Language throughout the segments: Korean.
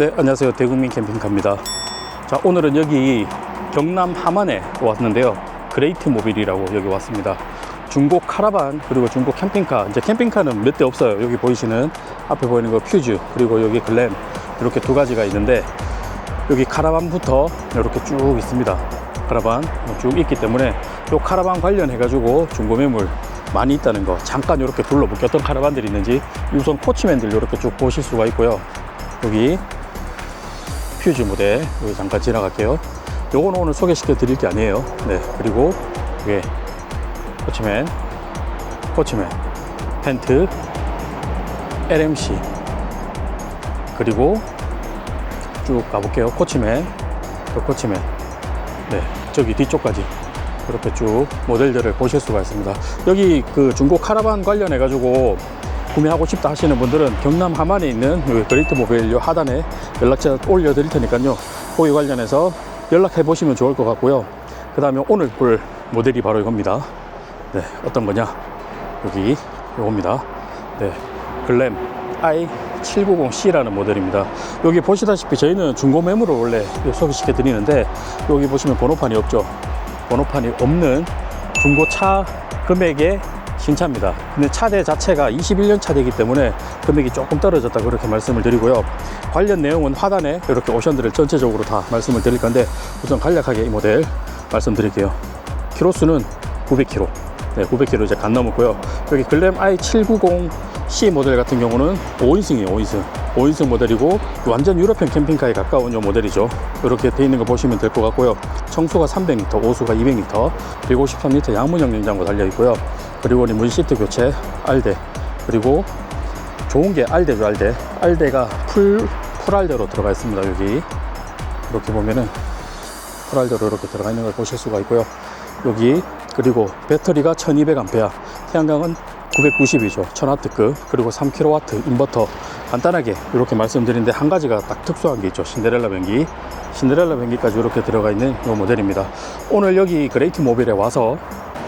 네, 안녕하세요. 대국민 캠핑카입니다. 자, 오늘은 여기 경남 함안에 왔는데요. 그레이트 모빌이라고 여기 왔습니다. 중고 카라반 그리고 중고 캠핑카 이제 캠핑카는 몇 대 없어요. 여기 보이시는 앞에 보이는 거 퓨즈 그리고 여기 글램 이렇게 두 가지가 있는데 여기 카라반부터 이렇게 쭉 있습니다. 카라반 쭉 있기 때문에 요 카라반 관련해 가지고 중고 매물 많이 있다는 거 잠깐 이렇게 둘러볼게요. 어떤 카라반들이 있는지 우선 코치맨들 이렇게 쭉 보실 수가 있고요. 여기 퓨즈 모델 여기 잠깐 지나갈게요. 요거는 오늘 소개시켜 드릴 게 아니에요. 네 그리고 이게 코치맨 코치맨 펜트 LMC 그리고 쭉 가볼게요. 코치맨 또 코치맨 네 저기 뒤쪽까지 이렇게 쭉 모델들을 보실 수가 있습니다. 여기 그 중고 카라반 관련해 가지고 구매하고 싶다 하시는 분들은 경남 함안에 있는 그레이트 모빌 요 하단에 연락처 올려드릴 테니까요. 거기 관련해서 연락해 보시면 좋을 것 같고요. 그 다음에 오늘 볼 모델이 바로 이겁니다. 네, 어떤 거냐? 여기 요겁니다. 네, 글램 i790C라는 모델입니다. 여기 보시다시피 저희는 중고 매물을 원래 소개시켜 드리는데 여기 보시면 번호판이 없죠. 번호판이 없는 중고차 금액의 신차입니다. 근데 차대 자체가 21년 차대이기 때문에 금액이 조금 떨어졌다 그렇게 말씀을 드리고요. 관련 내용은 하단에 이렇게 옵션들을 전체적으로 다 말씀을 드릴 건데 우선 간략하게 이 모델 말씀드릴게요. 키로수는 900km. 네, 900km 이제 간 넘었고요. 여기 글램 i790C 모델 같은 경우는 5인승이에요, 5인승. 5인승 모델이고 완전 유럽형 캠핑카에 가까운 요 모델이죠. 이렇게 돼 있는 거 보시면 될 것 같고요. 청수가 300m, 오수가 200m, 153리터 양문형 냉장고 달려 있고요. 그리고 이 문시트 교체, 알대, 그리고 좋은 게 알대죠, 알대. 알대가 풀, 풀알대로 들어가 있습니다, 여기. 이렇게 보면은 풀알대로 이렇게 들어가 있는 걸 보실 수가 있고요. 여기 그리고 배터리가 1200A, 태양광은 990이죠. 1000W급 그리고 3kW 인버터 간단하게 이렇게 말씀드리는데 한 가지가 딱 특수한 게 있죠. 신데렐라 변기. 신데렐라 변기까지 이렇게 들어가 있는 이 모델입니다. 오늘 여기 그레이트 모빌에 와서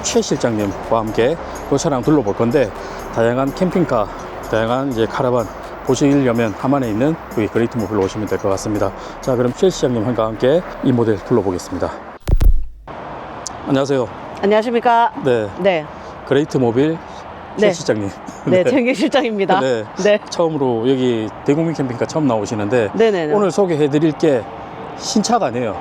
최 실장님과 함께 이 차량 둘러볼 건데 다양한 캠핑카, 다양한 이제 카라반 보시려면 함안에 있는 여기 그레이트 모빌로 오시면 될 것 같습니다. 자, 그럼 최 실장님과 함께 이 모델 둘러보겠습니다. 안녕하세요. 안녕하십니까? 네, 네, 그레이트 모빌 최 네. 실장님. 네, 정계 실장입니다. 네. 네, 처음으로 여기 대국민 캠핑카 처음 나오시는데 네, 네. 네. 오늘 소개해 드릴 게 신차가 아니에요.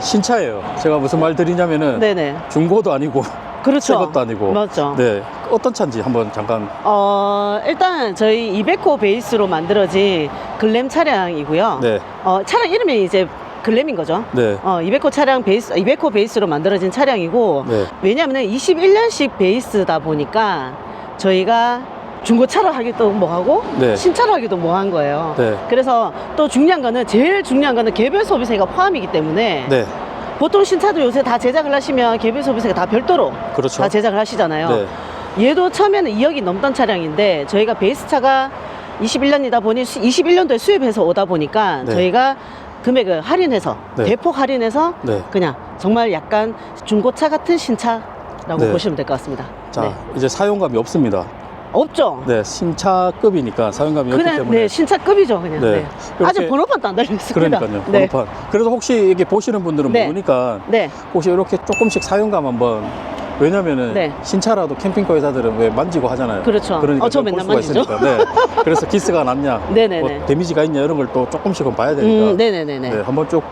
신차예요. 제가 무슨 말 드리냐면은 네, 네. 중고도 아니고 그렇죠. 새 것도 아니고 맞죠. 네. 어떤 차인지 한번 잠깐 어, 일단 저희 200호 베이스로 만들어진 글램 차량이고요. 네. 어, 차량 이름이 이제 글램인 거죠. 네. 어, 200호 차량 베이스, 200호 베이스로 만들어진 차량이고, 네. 왜냐하면 21년식 베이스다 보니까 저희가 중고차를 하기도 뭐하고, 네. 신차를 하기도 뭐한 거예요. 네. 그래서 또 중요한 거는, 제일 중요한 거는 개별 소비세가 포함이기 때문에, 네. 보통 신차도 요새 다 제작을 하시면 개별 소비세가 다 별도로 그렇죠. 다 제작을 하시잖아요. 네. 얘도 처음에는 2억이 넘던 차량인데 저희가 베이스 차가 21년이다 보니 21년도에 수입해서 오다 보니까 네. 저희가 금액을 할인해서 네. 대폭 할인해서 네. 그냥 정말 약간 중고차 같은 신차라고 네. 보시면 될 것 같습니다. 자, 네. 이제 사용감이 없습니다. 없죠. 네. 신차급이니까 사용감이 없기 그냥 때문에 네 신차급이죠 그냥. 네. 네. 아직 번호판도 안 달려 있습니다. 그러니까요. 네. 번호판. 그래서 혹시 이게 보시는 분들은 네. 모르니까 네. 혹시 이렇게 조금씩 사용감 한번 왜냐면은 네. 신차라도 캠핑카 회사들은 왜 만지고 하잖아요. 그렇죠. 그러니까 어, 저 맨날 수가 만지죠. 있으니까. 네. 그래서 기스가 났냐, 네네네. 뭐 데미지가 있냐 이런 걸 또 조금씩은 봐야 되니까. 음, 네네네네. 네, 한번 쭉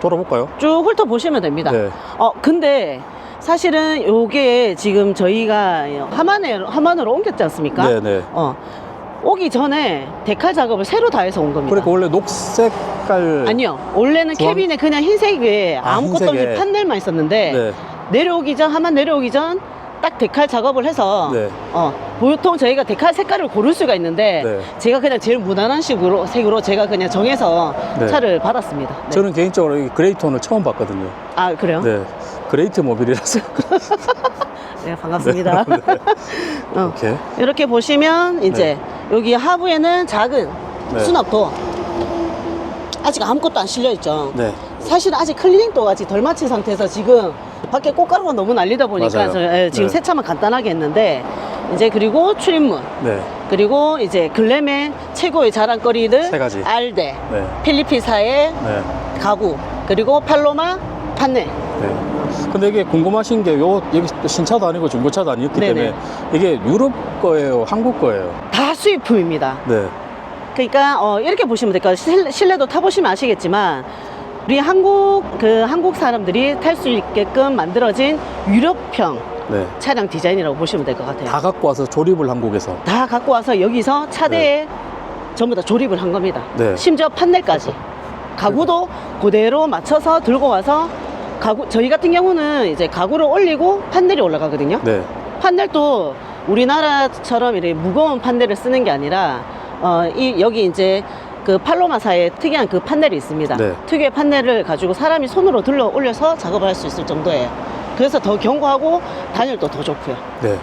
돌아볼까요? 쭉 훑어 보시면 됩니다. 네. 어 근데 사실은 요게 지금 저희가 하만에 하만으로 옮겼지 않습니까? 네, 네. 어 오기 전에 데칼 작업을 새로 다 해서 온 겁니다. 그러니까 원래 녹색깔 아니요 원래는 주황- 캐빈에 그냥 흰색에 아, 아무것도 없는 흰색에. 판넬만 있었는데 네. 내려오기 전 하만 내려오기 전 딱 데칼 작업을 해서 네. 어 보통 저희가 데칼 색깔을 고를 수가 있는데 네. 제가 그냥 제일 무난한 식으로 색으로 제가 그냥 정해서 네. 차를 받았습니다. 네. 저는 개인적으로 이 그레이톤을 처음 봤거든요. 아 그래요? 네. 그레이트 모빌이라서 네, 반갑습니다. 네. 어. 이렇게 이렇게 보시면 이제 여기 하부에는 작은 네. 수납도 아직 아무것도 안 실려 있죠. 네. 사실 아직 클리닝도 아직 덜 마친 상태에서 지금 밖에 꽃가루가 너무 날리다 보니까 맞아요. 저, 예, 지금 네. 세차만 간단하게 했는데 이제 그리고 출입문 네. 그리고 이제 글램의 최고의 자랑거리는 세 가지. 알데, 네. 필리핀사의 네. 가구, 그리고 팔로마 판넬. 네. 근데 이게 궁금하신 게 요 여기 또 신차도 아니고 중고차도 아니었기 네네. 때문에 이게 유럽 거예요, 한국 거예요. 다 수입품입니다. 네. 그러니까 어, 이렇게 보시면 될 거예요. 실- 실내도 타보시면 아시겠지만 우리 한국 그 한국 사람들이 탈 수 있게끔 만들어진 유럽형 네. 차량 디자인이라고 보시면 될 것 같아요. 다 갖고 와서 조립을 한국에서. 다 갖고 와서 여기서 차대에 전부 다 조립을 한 겁니다. 네. 심지어 판넬까지. 가구도 그대로 맞춰서 들고 와서 가구 저희 같은 경우는 이제 가구를 올리고 판넬이 올라가거든요. 네. 판넬도 우리나라처럼 이렇게 무거운 판넬을 쓰는 게 아니라 어, 이 여기 이제 그 팔로마사의 특이한 그 판넬이 있습니다. 네. 특유의 판넬을 가지고 사람이 손으로 들러 올려서 작업을 할 수 있을 정도예요. 그래서 더 견고하고 단열도 더 좋고요. 네.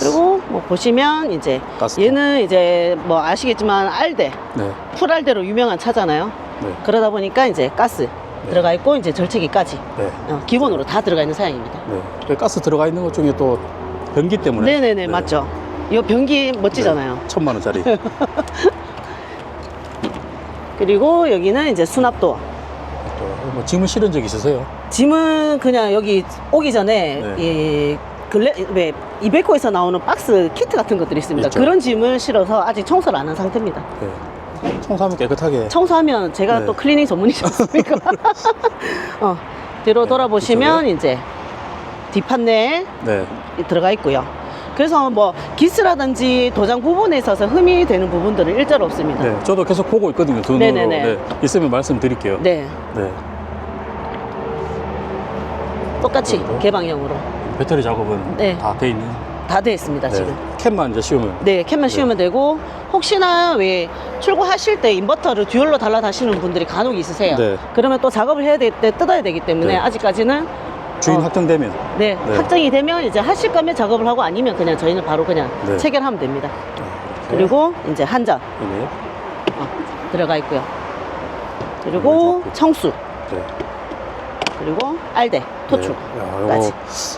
그리고 뭐 보시면 이제 가스. 얘는 이제 뭐 아시겠지만 알데 네. 풀알데로 유명한 차잖아요. 네. 그러다 보니까 이제 가스 들어가 있고 이제 절체기까지 네. 어, 기본으로 다 들어가 있는 사양입니다. 네. 그 가스 들어가 있는 것 중에 또 변기 때문에 네네네 맞죠. 이 변기 멋지잖아요. 네. 천만 원짜리. 그리고 여기는 이제 수납도. 또뭐 짐을 실은 적 있으세요? 짐은 그냥 여기 오기 전에 네. 이 글래 왜 이베코에서 나오는 박스 키트 같은 것들이 있습니다. 있죠. 그런 짐을 실어서 아직 청소를 안 한 상태입니다. 네. 청소하면 깨끗하게. 청소하면 제가 네. 또 클리닝 전문이지 않습니까? 어, 뒤로 네, 돌아보시면 이제 뒷판내 네. 들어가 있고요. 그래서 뭐 기스라든지 도장 부분에 있어서 흠이 되는 부분들은 일절 없습니다. 네. 저도 계속 보고 있거든요. 두 눈으로. 네네네. 네. 있으면 말씀드릴게요. 네, 네. 똑같이? 개방형으로 배터리 작업은 네. 다 돼 있는. 다 되어 있습니다 네. 지금. 캔만 이제 씌우면. 네, 캔만 씌우면 되고 혹시나 왜 출고하실 때 인버터를 듀얼로 달라 다시는 분들이 간혹 있으세요. 네. 그러면 또 작업을 해야 될 때 뜯어야 되기 때문에 네. 아직까지는 주인 어. 확정되면. 네, 네. 확정이 되면 이제 하실 거면 작업을 하고 아니면 그냥 저희는 바로 그냥 네. 체결하면 됩니다. 이렇게. 그리고 이제 한전 네. 어, 들어가 있고요. 그리고 네, 청수 네. 그리고 알대 토축. 네.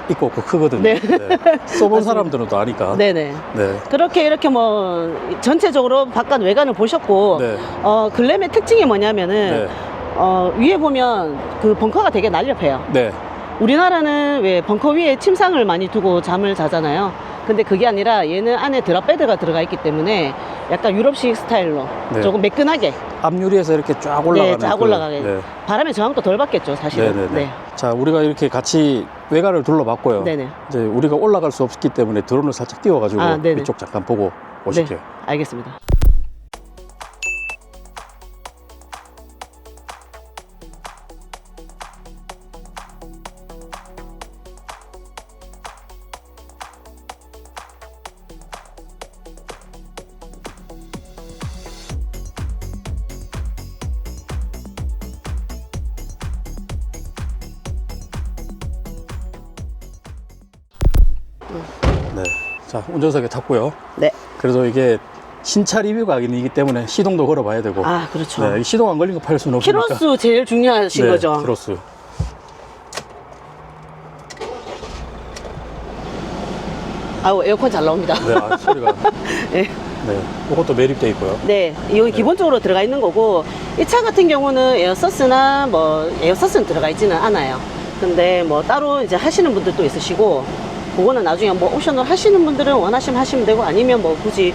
있고 없고 크거든요. 네. 써본 사람들은 또 아니까. 네네. 네. 그렇게 이렇게 뭐 전체적으로 바깥 외관을 보셨고 네. 어 글램의 특징이 뭐냐면은 네. 어 위에 보면 그 벙커가 되게 날렵해요. 네. 우리나라는 왜 벙커 위에 침상을 많이 두고 잠을 자잖아요. 근데 그게 아니라 얘는 안에 드랍베드가 들어가 있기 때문에 약간 유럽식 스타일로 네. 조금 매끈하게 앞유리에서 이렇게 쫙 올라가는. 네, 쫙 그- 올라가게. 네. 바람의 저항도 덜 받겠죠, 사실은. 네 네 네. 자, 우리가 이렇게 같이 외관을 둘러봤고요. 네네. 이제 우리가 올라갈 수 없기 때문에 드론을 살짝 띄워가지고 아, 네네. 이쪽 잠깐 보고 오실게요. 네, 알겠습니다. 네. 자, 운전석에 탔고요. 네. 그래도 이게 신차 리뷰가 아니기 때문에 시동도 걸어봐야 되고. 아, 그렇죠. 네, 이 시동 안 걸린 거 팔 수는 없으니까. 키로수 제일 중요하신 네, 거죠. 키로수. 아우, 에어컨 잘 나옵니다. 네, 아, 소리가. 네. 네. 이것도 매립돼 있고요. 네, 이건 기본적으로 들어가 있는 거고 이 차 같은 경우는 에어서스나 뭐 에어서스는 들어가 있지는 않아요. 근데 뭐 따로 이제 하시는 분들도 있으시고 그거는 나중에 뭐 옵션을 하시는 분들은 원하시면 하시면 되고 아니면 뭐 굳이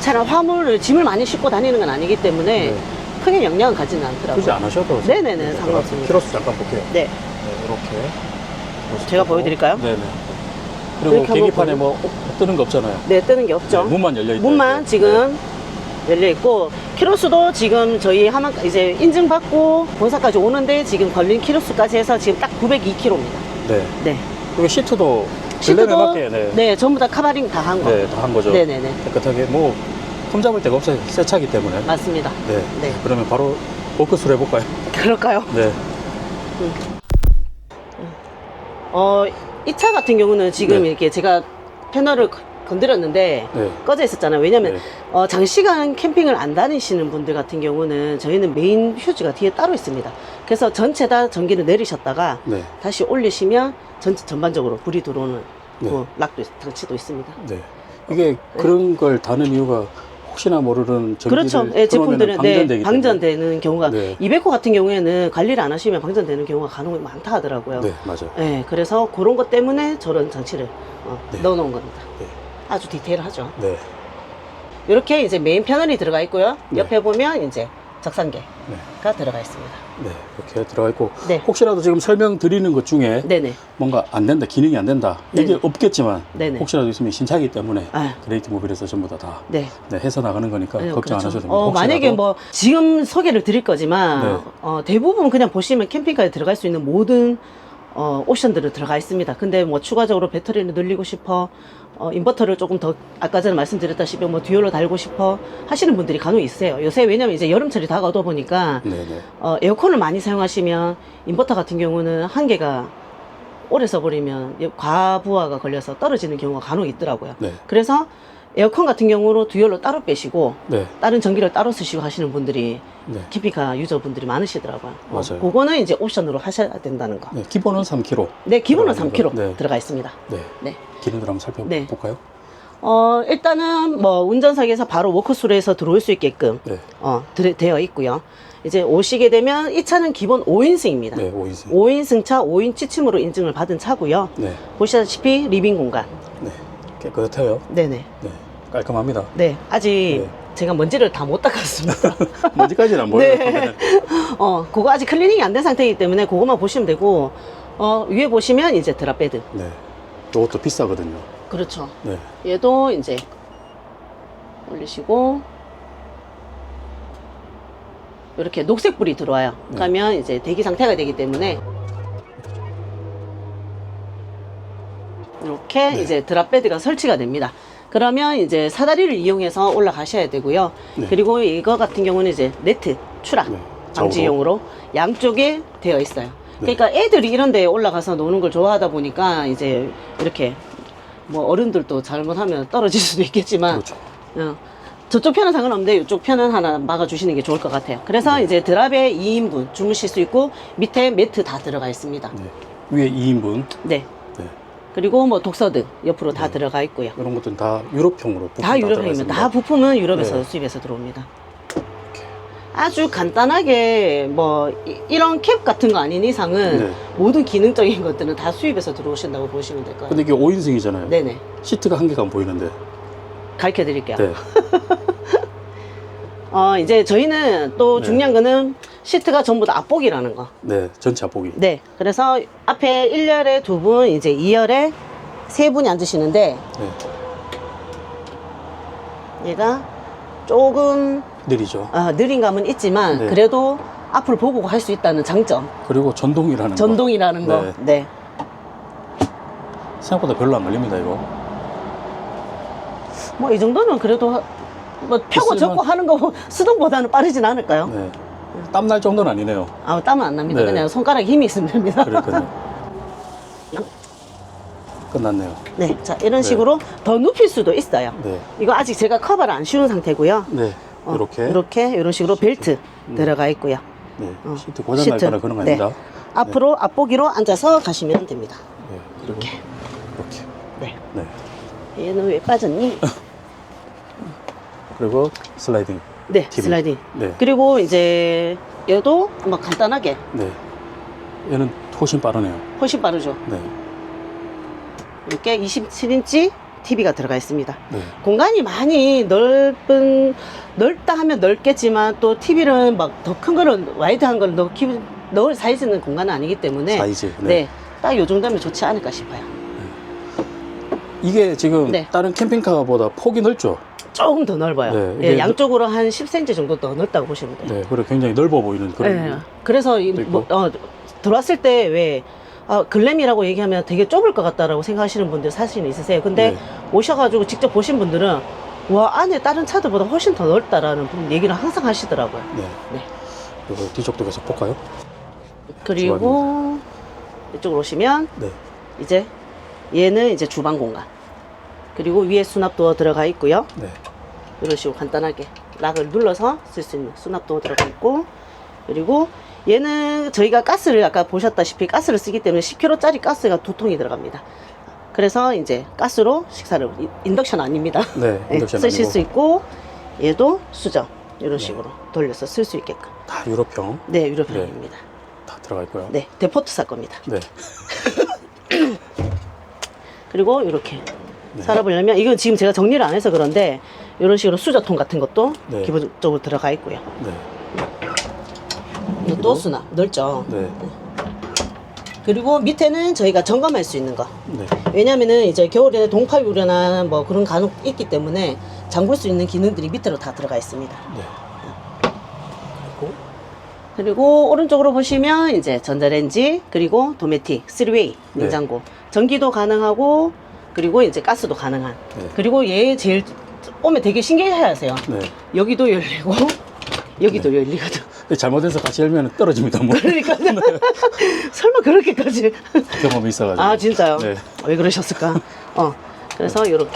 차량 화물을 짐을 많이 싣고 다니는 건 아니기 때문에 네. 크게 영향은 가지는 않더라고요. 굳이 안 하셔도. 네네네, 제가 상관없습니다. 키로수 잠깐 볼게요. 네, 네, 이렇게. 제가 보여드릴까요? 네네. 그리고 계기판에. 뭐 뜨는 거 없잖아요. 네 뜨는 게 없죠. 네, 문만 열려 있다. 문만 지금 열려 있고 키로수도 지금 저희 하만 이제 인증 받고 본사까지 오는데 지금 걸린 키로수까지 해서 지금 딱 902km입니다. 네. 네. 그리고 시트도 시트도 네. 네. 전부 다 카바링 다 한 거. 다한 거죠. 네네네. 깨끗하게 뭐 흠 잡을 데가 없어요. 새 차기 때문에. 맞습니다. 네. 네. 그러면 바로 워크스루 해볼까요? 그럴까요? 네. 어, 이 차 같은 경우는 지금 네. 이렇게 제가 패널을 거- 건드렸는데 네. 꺼져 있었잖아요. 왜냐면 네. 어, 장시간 캠핑을 안 다니시는 분들 같은 경우는 저희는 메인 휴즈가 뒤에 따로 있습니다. 그래서 전체 다 전기를 내리셨다가 네. 다시 올리시면 전 전반적으로 불이 들어오는 네. 그 락도 있- 장치도 있습니다. 네. 이게 그런 걸 다는 이유가 혹시나 모르는 전기를 그렇죠. 예, 틀어놓으면 제품들은 네, 방전되기 때문에. 방전되는 경우가 네. 이베코 같은 경우에는 관리를 안 하시면 방전되는 경우가 간혹 많다 하더라고요. 네, 맞아요. 예, 그래서 그런 것 때문에 저런 장치를 어, 네. 넣어놓은 겁니다. 네. 아주 디테일하죠. 네. 이렇게 이제 메인 패널이 들어가 있고요. 네. 옆에 보면 이제 적산계가 네. 들어가 있습니다. 네. 이렇게 들어가 있고 네. 혹시라도 지금 설명드리는 것 중에 네네. 뭔가 안 된다, 기능이 안 된다. 이게 네네. 없겠지만 네네. 혹시라도 있으면 신차기 때문에 아, 그레이트 모빌에서 전부 다, 다 네. 네, 해서 나가는 거니까 네, 걱정 안 그렇죠. 하셔도 됩니다. 어, 만약에 뭐 지금 소개를 드릴 거지만 네. 어, 대부분 그냥 보시면 캠핑카에 들어갈 수 있는 모든 어, 옵션들을 들어가 있습니다. 근데 뭐 추가적으로 배터리를 늘리고 싶어 어, 인버터를 조금 더 아까 전에 말씀드렸다시피 뭐 듀얼로 달고 싶어 하시는 분들이 간혹 있어요. 요새 왜냐면 이제 여름철이 다가오다 보니까 네, 네. 어, 에어컨을 많이 사용하시면 인버터 같은 경우는 한 개가 오래 써버리면 과부하가 걸려서 떨어지는 경우가 간혹 있더라고요. 네. 그래서 에어컨 같은 경우로 듀얼로 따로 빼시고 네. 다른 전기를 따로 쓰시고 하시는 분들이 네. 캠핑카 유저분들이 많으시더라고요. 어, 맞아요. 그거는 이제 옵션으로 하셔야 된다는 거. 네. 기본은 3kg. 네, 기본은 들어가 있는 3kg 거. 네. 들어가 있습니다. 네. 네. 기능들 한번 살펴볼까요? 어, 일단은 뭐 운전석에서 바로 워크스루에서 들어올 수 있게끔 네. 어, 들- 되어 있고요. 이제 오시게 되면 이 차는 기본 5인승입니다. 네, 5인승. 5인승 차 5인 취침으로 인증을 받은 차고요. 네. 보시다시피 리빙 공간. 네. 깨끗해요. 네네. 네. 깔끔합니다. 네. 아직 네. 제가 먼지를 다 못 닦았습니다. 먼지까지는 안 보여요. 네. 어, 그거 아직 클리닝이 안 된 상태이기 때문에 그것만 보시면 되고, 어, 위에 보시면 이제 드랍베드. 네. 이것도 비싸거든요. 그렇죠. 네. 얘도 이제 올리시고, 이렇게 녹색 불이 들어와요. 네. 그러면 이제 대기 상태가 되기 때문에, 이렇게 네. 이제 드랍베드가 설치가 됩니다. 그러면 이제 사다리를 이용해서 올라가셔야 되고요. 네. 그리고 이거 같은 경우는 이제 네트, 추락. 네. 방지용으로 양쪽에 되어 있어요. 네. 그러니까 애들이 이런 데 올라가서 노는 걸 좋아하다 보니까 이제 이렇게 뭐 어른들도 잘못하면 떨어질 수도 있겠지만 그렇죠. 어, 저쪽 편은 상관없는데 이쪽 편은 하나 막아주시는 게 좋을 것 같아요. 그래서 네. 이제 드랍에 2인분 주무실 수 있고 밑에 매트 다 들어가 있습니다. 네. 위에 2인분. 네. 네. 그리고 뭐 독서등 옆으로 다 네. 들어가 있고요. 이런 것들은 다 유럽형으로 부품 다 들어가 유럽형이면 있습니다. 다 부품은 유럽에서 네. 수입해서 들어옵니다. 아주 간단하게 뭐 이- 이런 캡 같은 거 아닌 이상은 네. 모든 기능적인 것들은 다 수입해서 들어오신다고 보시면 될 거예요. 근데 이게 5인승이잖아요. 네네. 시트가 한 개가 안 보이는데. 가르쳐 드릴게요. 네. 어, 이제 저희는 또 네. 중요한 거는 시트가 전부 다 앞복이라는 거. 네. 전체 앞보기. 네. 그래서 앞에 1열에 두 분, 이제 2열에 세 분이 앉으시는데 네. 얘가 조금 느리죠. 어, 느린 감은 있지만 네. 그래도 앞을 보고 할 수 있다는 장점. 그리고 전동이라는 거. 전동이라는 거. 네. 네. 생각보다 별로 안 걸립니다, 이거. 뭐 이 정도면 그래도 하- 뭐 펴고 접고 하는 거 수동보다는 빠르진 않을까요? 네. 땀날 정도는 아니네요. 아 땀은 안 납니다. 네. 그냥 손가락에 힘이 있으면 됩니다. 끝났네요. 네, 자 이런 네. 식으로 더 눕힐 수도 있어요. 네. 이거 아직 제가 커버를 안 씌운 상태고요. 네. 어, 이렇게. 이렇게 이런 식으로 벨트 네. 들어가 있고요. 네. 어, 시트 고장날 거나 그런 거 네. 아닙니다. 앞으로 앞보기로 앉아서 가시면 됩니다. 네. 그리고 이렇게. 이렇게. 네. 네. 얘는 왜 빠졌니? 그리고 슬라이딩. 네, TV. 슬라이딩. 네. 그리고 이제 얘도 뭐 간단하게 네. 얘는 훨씬 빠르네요. 훨씬 빠르죠. 네. 이렇게 27인치 TV가 들어가 있습니다. 네. 공간이 많이 넓은 넓다 하면 넓겠지만 또 TV는 막 더 큰 거는 와이드한 걸 넣, 넣을 사이즈는 공간은 아니기 때문에 사이즈. 네. 네. 딱 요 정도면 좋지 않을까 싶어요. 이게 지금 네. 다른 캠핑카보다 폭이 넓죠? 조금 더 넓어요. 네, 예, 이게 양쪽으로 한 10cm 정도 더 넓다고 보시면 돼요. 네. 그리고 굉장히 넓어 보이는 그런. 예, 그래서 이. 뭐, 어, 들어왔을 때왜 아, 글램이라고 얘기하면 되게 좁을 것 같다라고 생각하시는 분들 사실은 있으세요. 근데 네. 오셔가지고 직접 보신 분들은 와 안에 다른 차들보다 훨씬 더 넓다라는 분 얘기를 항상 하시더라고요. 네. 네. 그리고 뒤쪽도 계속 볼까요? 그리고 이쪽으로 오시면 네. 이제 얘는 이제 주방 공간. 그리고 위에 수납도어 들어가 있고요. 네. 이런 식으로 간단하게 락을 눌러서 쓸 수 있는 수납도어 들어가 있고 그리고 얘는 저희가 가스를 아까 보셨다시피 가스를 쓰기 때문에 10kg짜리 가스가 두 통이 들어갑니다. 그래서 이제 가스로 식사를 인- 인덕션 아닙니다. 네, 네, 인덕션 쓰실 아니고 수 있고 얘도 수저 이런 식으로 돌려서 쓸 수 있게끔. 다 유럽형 네, 유럽형입니다. 다 들어가 있고요. 네, 데포트 살 겁니다. 네. 그리고 이렇게 네. 살아보려면 이건 지금 제가 정리를 안 해서 그런데 이런 식으로 수저통 같은 것도 네. 기본적으로 들어가 있고요. 네. 이것도 수납 넓죠. 네. 그리고 밑에는 저희가 점검할 수 있는 거. 네. 왜냐면은 이제 겨울에는 동파 유래나 뭐 그런 간혹 있기 때문에 잠글 수 있는 기능들이 밑으로 다 들어가 있습니다. 네. 그리고 그리고 오른쪽으로 보시면 이제 전자레인지 그리고 도메틱 3웨이 네. 냉장고 전기도 가능하고 그리고 이제 가스도 가능한 네. 그리고 얘 제일 오면 되게 신기해하세요 네. 여기도 열리고 여기도 열리거든 근데 잘못해서 같이 열면 떨어집니다. 뭐 그러니까 설마 그렇게까지 경험이 있어가지고. 아 진짜요? 네. 왜 그러셨을까? 어 그래서 이렇게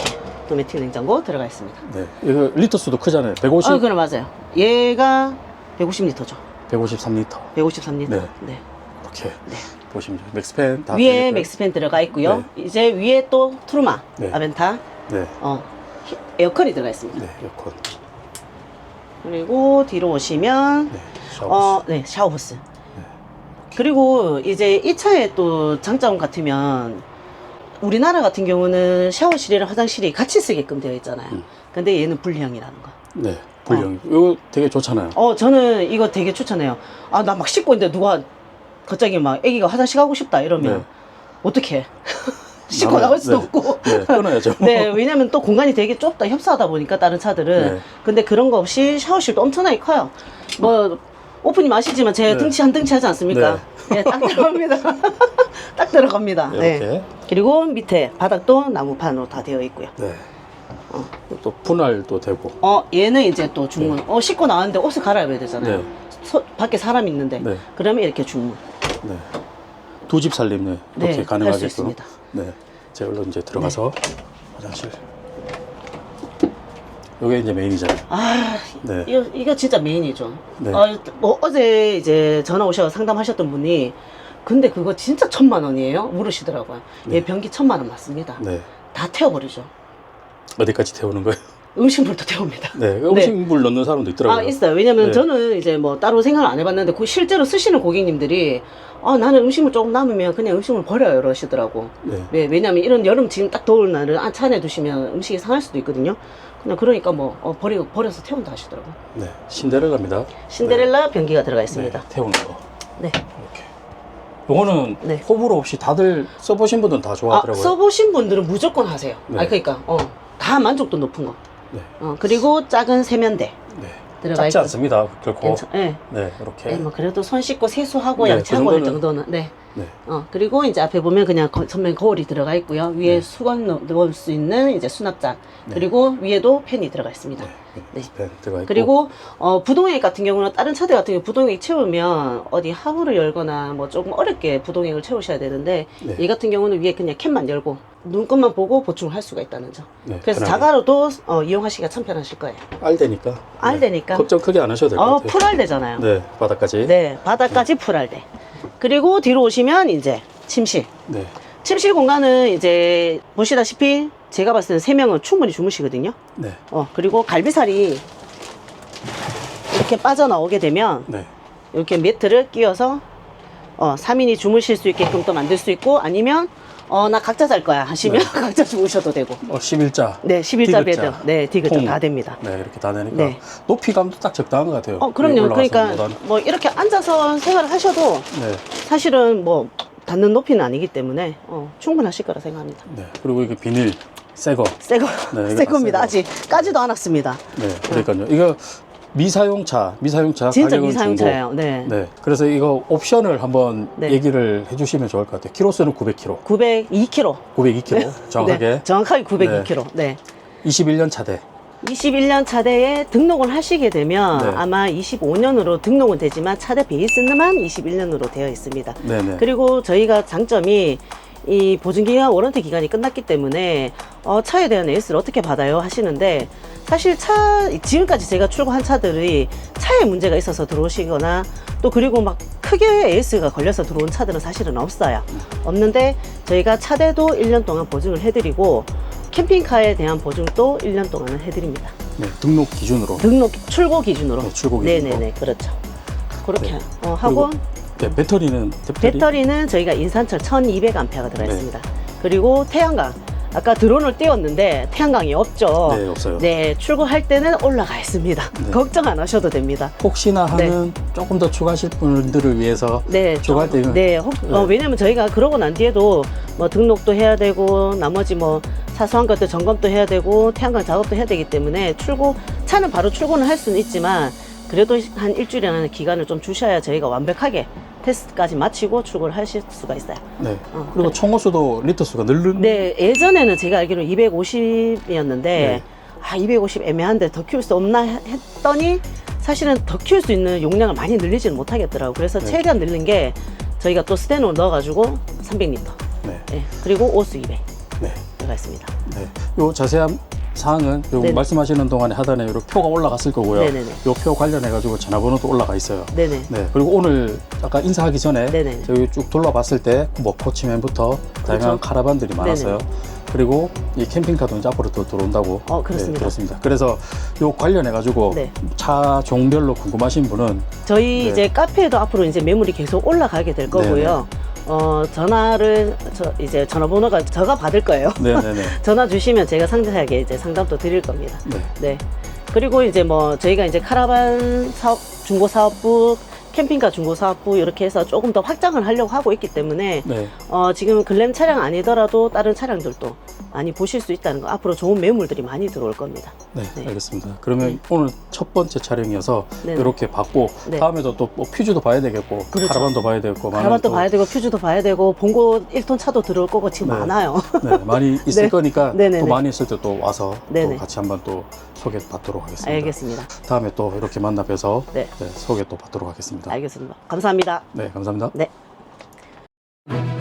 도메틱 냉장고 들어가 있습니다 네. 이거 리터 수도 크잖아요. 150, 어 그럼 맞아요 얘가 150리터죠 153리터. 153리터 네. 네. 이렇게 보시면 돼요. 맥스팬 다 위에. 맥스팬 들어가 있고요. 이제 위에 또 트루마 네. 아벤타 네. 어, 히- 에어컨이 들어가 있습니다. 네. 에어컨. 그리고 뒤로 오시면 네. 샤워. 어, 네, 샤워부스. 그리고 이제 이 차의 또 장점 같으면 우리나라 같은 경우는 샤워실이랑 화장실이 같이 쓰게끔 되어 있잖아요. 음. 근데 얘는 분리형이라는 거. 네. 불량. 이거 되게 좋잖아요. 어, 저는 이거 되게 추천해요. 아, 나 막 씻고 있는데 누가 갑자기 막 애기가 화장실 가고 싶다 이러면 네. 어떻게 씻고 나가요. 나갈 수도 네. 없고. 네. 끊어야죠. 네, 왜냐면 또 공간이 되게 좁다 협소하다 보니까 다른 차들은. 네. 근데 그런 거 없이 샤워실도 엄청나게 커요. 뭐 오프님 아시지만 제가 네. 등치 한 등치 하지 않습니까? 네, 딱 들어갑니다. 딱 들어갑니다. 이렇게. 네. 그리고 밑에 바닥도 나무판으로 다 되어 있고요. 네. 또 분할도 되고. 어, 얘는 이제 또 중문. 어, 씻고 나왔는데 옷을 갈아입어야 되잖아요. 네. 서- 밖에 사람 있는데. 네. 그러면 이렇게 중문. 네. 두 집 살림 네. 네, 이렇게. 있습니다. 네. 제가 얼른 이제 들어가서 화장실. 요게 이제 메인이잖아요. 아, 네. 이거, 이거 진짜 메인이죠. 네. 어, 뭐 어제 이제 전화 오셔서 상담하셨던 분이 근데 그거 진짜 천만 원이에요? 물으시더라고요. 네. 예, 변기 천만 원 맞습니다. 네. 다 태워버리죠. 어디까지 태우는 거예요? 음식물도 태웁니다. 네. 음식물 넣는 사람도 있더라고요. 아, 있어요. 왜냐면 네. 저는 이제 뭐 따로 생각을 안 해봤는데 그 실제로 쓰시는 고객님들이 아, 나는 음식물 조금 남으면 그냥 음식물 버려요. 이러시더라고. 네. 왜, 왜냐면 이런 여름 지금 딱 더울 날은 아, 차 안에 두시면 음식이 상할 수도 있거든요. 그냥 그러니까 뭐 어, 버리, 버려서 태운다 하시더라고 요. 네. 신데렐라입니다. 신데렐라 변기가 들어가 네. 있습니다. 네. 태우는 거. 네. 이렇게. 요거는 네. 호불호 없이 다들 써보신 분들은 다 아, 좋아하더라고요. 써보신 분들은 무조건 하세요. 네. 아, 그러니까, 어, 다 만족도 높은 거. 네. 어, 그리고 작은 세면대 네. 들어가 작지 있고. 않습니다. 결코. 괜찮, 예. 네. 이렇게. 네, 뭐 그래도 손 씻고 세수하고 네, 양치하고 그할 정도는- 정도는 네. 네. 어 그리고 이제 앞에 보면 그냥 거, 전면 거울이 들어가 있고요. 위에 네. 수건 넣- 넣을 수 있는 이제 수납장 네. 그리고 위에도 팬이 들어가 있습니다. 네. 네. 펜 들어가 있고. 그리고 어 부동액 같은 경우는 다른 차들 같은 경우 부동액 채우면 어디 하부를 열거나 뭐 조금 어렵게 부동액을 채우셔야 되는데 네. 얘 같은 경우는 위에 그냥 캔만 열고 눈금만 보고 보충을 할 수가 있다는 점. 네, 그래서 편하게. 자가로도 어, 이용하시기가 참 편하실 거예요. 알되니까. 알되니까. 걱정 크게 안 하셔도 될 것 어 같아요. 풀알되잖아요. 네. 바닥까지. 네, 바닥까지 풀알대. 그리고 뒤로 오시면 이제 침실. 네. 침실 공간은 이제 보시다시피 제가 봤을 때는 세 명은 충분히 주무시거든요. 네. 어, 그리고 갈비살이 이렇게 빠져나오게 되면 네. 이렇게 매트를 끼워서 어, 3인이 주무실 수 있게끔 또 만들 수 있고 아니면 어, 나 각자 잘 거야 하시면 네. 각자 주무셔도 되고. 어, 11자. 네, 11자 베드. 디귿자, 네, 디귿자 통. 다 됩니다. 네, 이렇게 다 되니까 네. 높이감도 딱 적당한 것 같아요. 어, 그럼요. 그러니까 보다는. 뭐 이렇게 앉아서 생활을 하셔도 네. 사실은 뭐 닿는 높이는 아니기 때문에 어, 충분하실 거라 생각합니다. 네. 그리고 이게 비닐 새거. 새거 네, 이거 새다 겁니다. 새 아직 까지도 않았습니다. 네. 그러니까요. 이거 미사용차, 미사용차 진짜 가격은 미사용차예요. 중고. 네. 네. 그래서 이거 옵션을 한번 네. 얘기를 해주시면 좋을 것 같아요. 키로수는 900km, 902km. 902km 정확하게 네, 정확하게 902km. 네. 21년 차대. 21년 차대에 등록을 하시게 되면 네. 아마 25년으로 등록은 되지만 차대 베이스만 21년으로 되어 있습니다. 네네. 그리고 저희가 장점이 이 보증기간 워런티 기간이 끝났기 때문에 어, 차에 대한 AS를 어떻게 받아요 하시는데 사실 차 지금까지 제가 출고한 차들이 차에 문제가 있어서 들어오시거나 또 그리고 막 크게 AS가 걸려서 들어온 차들은 사실은 없어요. 없는데 저희가 차대도 1년 동안 보증을 해드리고 캠핑카에 대한 보증도 1년 동안은 해드립니다. 네, 등록 기준으로. 등록 출고 기준으로. 네, 출고 기준으로. 네네네 그렇죠. 그렇게 네. 어, 하고 네, 배터리는 배터리. 배터리는 저희가 인산철 1200A가 들어가 네. 있습니다. 그리고 태양광 아까 드론을 띄웠는데 태양광이 없죠. 네, 없어요. 네, 출고할 때는 올라가 있습니다. 네. 걱정 안 하셔도 됩니다. 혹시나 하는 조금 더 추가하실 분들을 위해서 네, 추가할 좀- 때는- 네, 혹, 어, 네. 왜냐면 저희가 그러고 난 뒤에도 뭐 등록도 해야 되고 나머지 뭐 사소한 것들 점검도 해야 되고 태양광 작업도 해야 되기 때문에 출고 차는 바로 출고는 할 수는 있지만 그래도 한 일주일이라는 기간을 좀 주셔야 저희가 완벽하게 테스트까지 마치고 출고를 하실 수가 있어요. 네. 어, 그리고 총호수도 리터 수가 늘는 네, 예전에는 제가 알기로 250이었는데 네. 아, 250 애매한데 더 키울 수 없나 했더니 사실은 더 키울 수 있는 용량을 많이 늘리지는 못하겠더라고요. 그래서 네. 최대한 늘린 게 저희가 또 스테노를 넣어가지고 300리터. 네. 네, 그리고 오수 200 네. 들어가 있습니다. 네. 요 자세한 사항은 요 네네. 말씀하시는 동안에 하단에 요 표가 올라갔을 거고요. 네네네. 요 표 관련해 가지고 전화번호도 올라가 있어요. 네네. 네. 그리고 오늘 아까 인사하기 전에 네네. 저희 쭉 둘러봤을 때뭐 코치맨부터 다양한 카라반들이 많았어요. 그리고 이 캠핑카도 이제 앞으로 또 들어온다고 어, 그렇습니다. 네, 들었습니다. 그래서 요 관련해 가지고 네. 차 종별로 궁금하신 분은 저희 네. 이제 카페에도 앞으로 이제 매물이 계속 올라가게 될 거고요. 어, 전화를, 저, 이제 전화번호가 제가 받을 거예요. 네네네. 전화 주시면 제가 상세하게 이제 상담도 드릴 겁니다. 네. 네. 그리고 이제 뭐 저희가 이제 카라반 사업, 중고 사업부, 캠핑카 중고 사업부 이렇게 해서 조금 더 확장을 하려고 하고 있기 때문에 네. 어, 지금 글램 차량 아니더라도 다른 차량들도 많이 보실 수 있다는 거 앞으로 좋은 매물들이 많이 들어올 겁니다. 네, 네. 알겠습니다. 그러면 네. 오늘 첫 번째 촬영이어서 네네. 이렇게 봤고 네. 다음에도 또 뭐 퓨즈도 봐야 되겠고 그렇죠. 카라반도 봐야 많은 카라반도 또, 봐야 되고 퓨즈도 봐야 되고 본고 1톤 차도 들어올 거고 지금 네. 많아요. 네, 많이 있을 네. 거니까 네네네. 또 많이 있을 때 또 와서 네네. 또 같이 한번 또 소개 받도록 하겠습니다. 알겠습니다. 다음에 또 이렇게 만나 뵈서 네. 네, 소개 또 받도록 하겠습니다. 알겠습니다. 감사합니다. 네, 감사합니다. 네.